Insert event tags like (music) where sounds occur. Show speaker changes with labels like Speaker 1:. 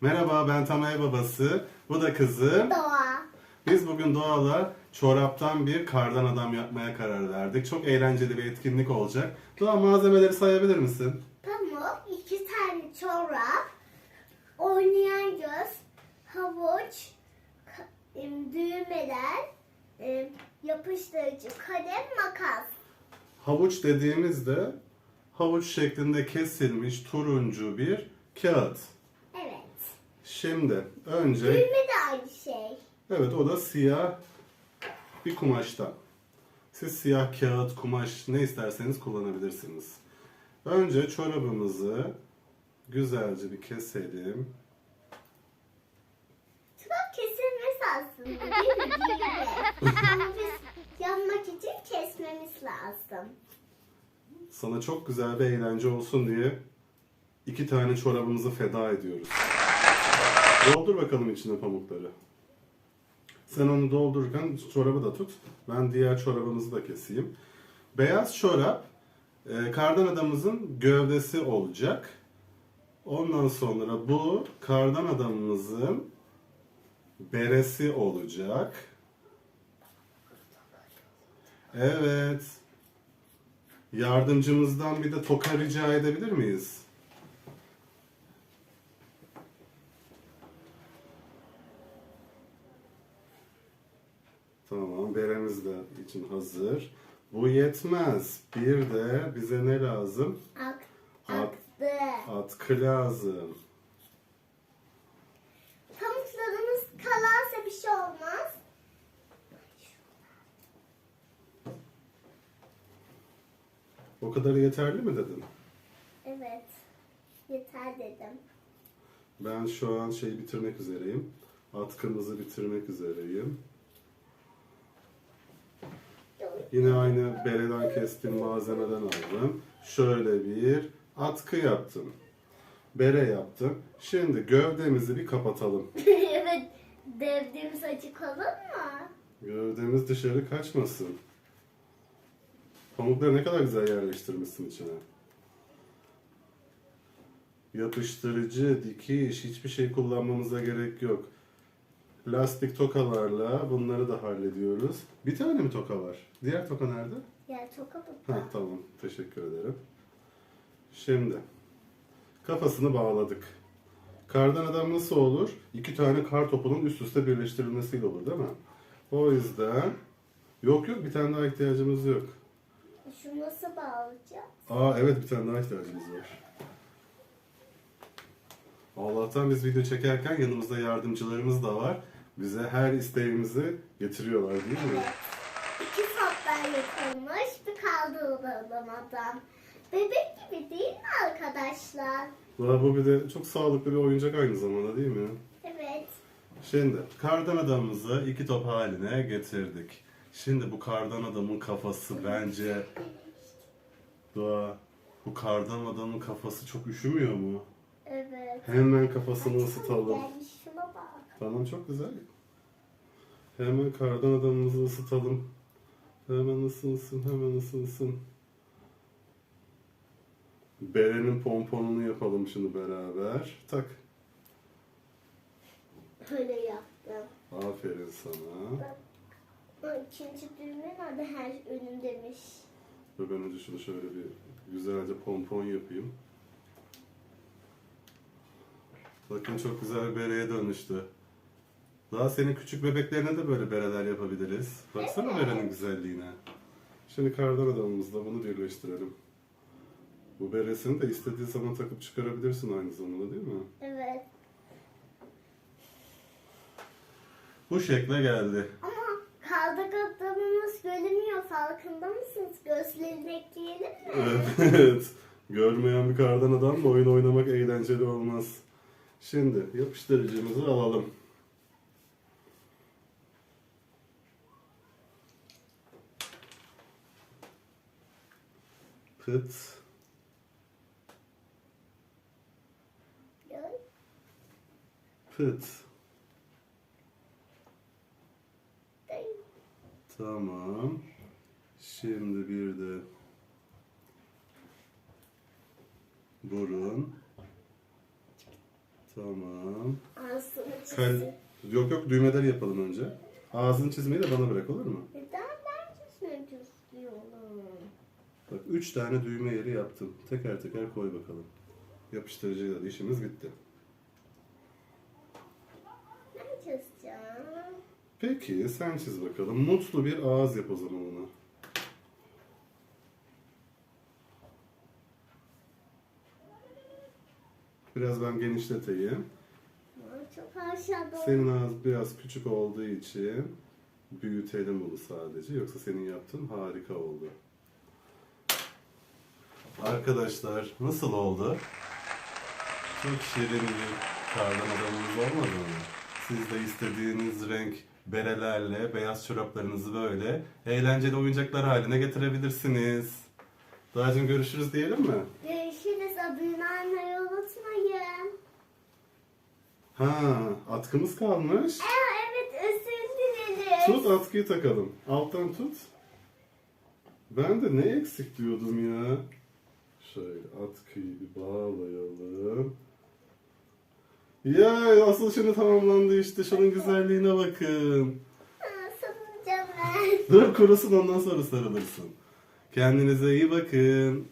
Speaker 1: Merhaba ben Tamay babası. Bu da kızım.
Speaker 2: Doğa.
Speaker 1: Biz bugün Doğa'la çoraptan bir kardan adam yapmaya karar verdik. Çok eğlenceli bir etkinlik olacak. Doğa malzemeleri sayabilir misin?
Speaker 2: Pamuk, iki tane çorap, oynayan göz, havuç, düğmeler, yapıştırıcı, kalem, makas.
Speaker 1: Havuç dediğimizde havuç şeklinde kesilmiş turuncu bir kağıt. Şimdi önce
Speaker 2: Düğme de aynı şey.
Speaker 1: evet o da siyah bir kumaştan. Siz siyah kağıt, kumaş ne isterseniz kullanabilirsiniz. Önce çorabımızı güzelce bir keselim.
Speaker 2: Çorap kesilmesi aslında değil mi? Düğme. Ama biz yanmak için kesmemiz lazım.
Speaker 1: Sana çok güzel bir eğlence olsun diye iki tane çorabımızı feda ediyoruz. Doldur bakalım içine pamukları. Sen onu doldururken çorabı da tut. Ben diğer çorabımızı da keseyim. Beyaz çorap e, kardan adamımızın gövdesi olacak. Ondan sonra bu kardan adamımızın beresi olacak. Evet. Yardımcımızdan bir de toka rica edebilir miyiz? Tamam, beremiz de için hazır. Bu yetmez. Bir de bize ne lazım?
Speaker 2: Ak,
Speaker 1: Ak-
Speaker 2: aktı.
Speaker 1: Atkı lazım.
Speaker 2: Pamuklarımız kalarsa bir şey olmaz.
Speaker 1: O kadar yeterli mi dedin?
Speaker 2: Evet. Yeter dedim.
Speaker 1: Ben şu an şeyi bitirmek üzereyim. Atkımızı bitirmek üzereyim. Yine aynı bereden kestiğim malzemeden aldım. Şöyle bir atkı yaptım. Bere yaptım. Şimdi gövdemizi bir kapatalım. (laughs)
Speaker 2: evet. Devdiğimiz açık olur mu?
Speaker 1: Gövdemiz dışarı kaçmasın. Pamukları ne kadar güzel yerleştirmişsin içine. Yapıştırıcı, dikiş, hiçbir şey kullanmamıza gerek yok. Plastik tokalarla bunları da hallediyoruz. Bir tane mi toka var? Diğer toka nerede?
Speaker 2: Ya çok kapı.
Speaker 1: Ha tamam, teşekkür ederim. Şimdi kafasını bağladık. Kardan adam nasıl olur? İki tane kar topunun üst üste birleştirilmesiyle olur değil mi? O yüzden yok yok bir tane daha ihtiyacımız yok.
Speaker 2: Şu nasıl bağlayacağız?
Speaker 1: Aa evet bir tane daha ihtiyacımız var. Allah'tan biz video çekerken yanımızda yardımcılarımız da var. Bize her isteğimizi getiriyorlar değil mi?
Speaker 2: İki saplar yapılmış bir kaldırılamadan. Bebek gibi değil mi arkadaşlar?
Speaker 1: Valla bu bir de çok sağlıklı bir oyuncak aynı zamanda değil mi?
Speaker 2: Evet.
Speaker 1: Şimdi kardan adamımızı iki top haline getirdik. Şimdi bu kardan adamın kafası bence Doğa bu kardan adamın kafası çok üşümüyor mu?
Speaker 2: Evet.
Speaker 1: Hemen kafasını ısıtalım.
Speaker 2: Gelmiş.
Speaker 1: Tamam çok güzel. Hemen kardan adamımızı ısıtalım. Hemen ısınsın, hemen ısınsın. Berenin pomponunu yapalım şimdi beraber. Tak.
Speaker 2: Böyle yaptım.
Speaker 1: Aferin sana.
Speaker 2: O ikinci düğme nerede her önündemiş.
Speaker 1: Ve ben önce şunu şöyle bir güzelce pompon yapayım. Bakın çok güzel bir bereye dönüştü. Daha senin küçük bebeklerine de böyle bereler yapabiliriz. Baksana berenin güzelliğine. Şimdi kardan adamımızla bunu birleştirelim. Bu beresini de istediği zaman takıp çıkarabilirsin aynı zamanda değil mi?
Speaker 2: Evet.
Speaker 1: Bu şekle geldi.
Speaker 2: Ama kaldık adamımız görünmüyor farkında mısınız? Gözlerini ekleyelim mi?
Speaker 1: Evet. Görmeyen bir kardan adamla oyun oynamak eğlenceli olmaz. Şimdi yapıştırıcımızı alalım. Pıt. Pıt. Tamam. Şimdi bir de burun. Tamam.
Speaker 2: Ağzını
Speaker 1: Kal yok yok düğmeleri yapalım önce. Ağzını çizmeyi de bana bırak olur mu?
Speaker 2: Neden
Speaker 1: Bak üç tane düğme yeri yaptım. Teker teker koy bakalım. Yapıştırıcıyla işimiz bitti.
Speaker 2: Ben çizeceğim.
Speaker 1: Peki sen çiz bakalım. Mutlu bir ağız yap o zaman ona. Biraz ben genişleteyim.
Speaker 2: Çok aşağıda
Speaker 1: Senin ağız biraz küçük olduğu için büyütelim bunu sadece. Yoksa senin yaptığın harika oldu. Arkadaşlar nasıl oldu? Çok şirin bir kardan adamımız olmadı mı? Siz de istediğiniz renk berelerle beyaz çoraplarınızı böyle eğlenceli oyuncaklar haline getirebilirsiniz. Dağcım görüşürüz diyelim mi?
Speaker 2: Görüşürüz. Abone olmayı unutmayın.
Speaker 1: Ha, atkımız kalmış.
Speaker 2: Aa, evet özür dileriz.
Speaker 1: Tut atkıyı takalım. Alttan tut. Ben de ne eksik diyordum ya. Şöyle atkıyı bir bağlayalım. Ya asıl şimdi tamamlandı işte. Şunun güzelliğine bakın.
Speaker 2: Sarılacağım ben.
Speaker 1: Dur kurusun ondan sonra sarılırsın. Kendinize iyi bakın.